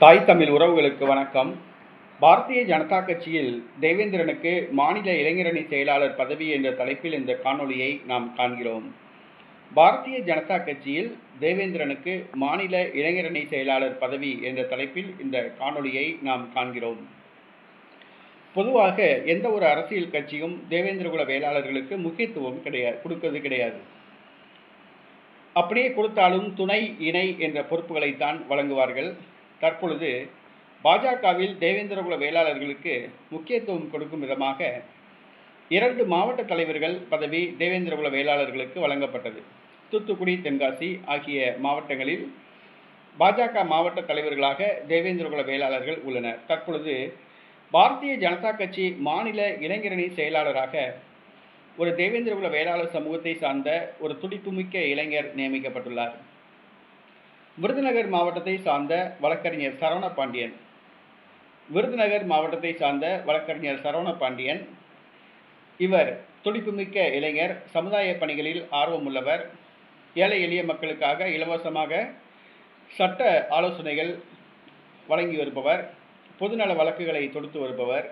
தாய் தமிழ் உறவுகளுக்கு வணக்கம். பாரதிய ஜனதா கட்சியில் தேவேந்திரனுக்கு மாநில இளைஞரணி செயலாளர் பதவி என்ற தலைப்பில் இந்த காணொளியை நாம் காண்கிறோம். பாரதிய ஜனதா கட்சியில் தேவேந்திரனுக்கு மாநில இளைஞரணி செயலாளர் பதவி என்ற தலைப்பில் இந்த காணொளியை நாம் காண்கிறோம். பொதுவாக எந்த ஒரு அரசியல் கட்சியும் தேவேந்திரகுல வேளாளர்களுக்கு முக்கியத்துவம் கிடையாது கொடுக்கிறது கிடையாது. அப்படியே கொடுத்தாலும் துணை இணை என்ற பொறுப்புகளைத்தான் வழங்குவார்கள். தற்பொழுது பாஜகவில் தேவேந்திரகுல வேளாளர்களுக்கு முக்கியத்துவம் கொடுக்கும் விதமாக இரண்டு மாவட்ட தலைவர்கள் பதவி தேவேந்திரகுல வேளாளர்களுக்கு வழங்கப்பட்டது. தூத்துக்குடி தென்காசி ஆகிய மாவட்டங்களில் பாஜக மாவட்ட தலைவர்களாக தேவேந்திரகுல வேளாளர்கள் உள்ளனர். தற்பொழுது பாரதிய ஜனதா கட்சி மாநில இளைஞரணி செயலாளராக ஒரு தேவேந்திரகுல வேளாளர் சமூகத்தை சார்ந்த ஒரு துடிப்புமிக்க இளைஞர் நியமிக்கப்பட்டுள்ளார். விருதுநகர் மாவட்டத்தை சார்ந்த வழக்கறிஞர் சரவண பாண்டியன் விருதுநகர் மாவட்டத்தை சார்ந்த வழக்கறிஞர் சரவண பாண்டியன் இவர் துடிப்புமிக்க இளைஞர் சமுதாய பணிகளில் ஆர்வமுள்ளவர். ஏழை எளிய மக்களுக்காக இலவசமாக சட்ட ஆலோசனைகள் வழங்கி வருபவர். பொதுநல வழக்குகளை தொடுத்து வருபவர்.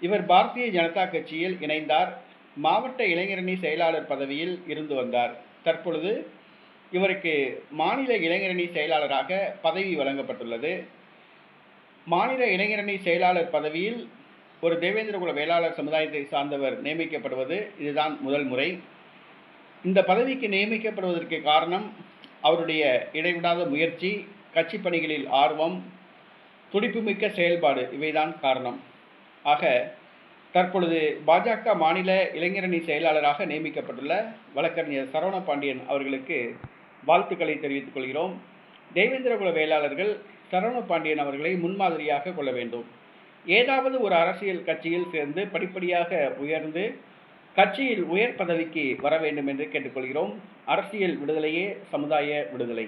இவர் பாரதிய ஜனதா கட்சியில் இணைந்தார். மாவட்ட இளைஞரணி செயலாளர் பதவியில் இருந்து வந்தார். தற்பொழுது இவருக்கு மாநில இளைஞரணி செயலாளராக பதவி வழங்கப்பட்டுள்ளது. மாநில இளைஞரணி செயலாளர் பதவியில் ஒரு தேவேந்திரகுல வேளாளர் சமுதாயத்தை சார்ந்தவர் நியமிக்கப்படுவது இதுதான் முதல் முறை. இந்த பதவிக்கு நியமிக்கப்படுவதற்கு காரணம் அவருடைய இடைவிடாத முயற்சி கட்சி பணிகளில் ஆர்வம் துடிப்புமிக்க செயல்பாடு இவைதான் காரணம். ஆக தற்பொழுது பாஜக மாநில இளைஞரணி செயலாளராக நியமிக்கப்பட்டுள்ள வழக்கறிஞர் சரவண பாண்டியன் அவர்களுக்கு வாழ்த்துக்களை தெரிவித்துக் கொள்கிறோம். தேவேந்திரகுல வேளாளர்கள் சரவண பாண்டியன் அவர்களை முன்மாதிரியாக கொள்ள வேண்டும். ஏதாவது ஒரு அரசியல் கட்சியில் சேர்ந்து படிப்படியாக உயர்ந்து கட்சியில் உயர் பதவிக்கு வர வேண்டும் என்று கேட்டுக்கொள்கிறோம் அரசியல் விடுதலையே சமுதாய விடுதலை.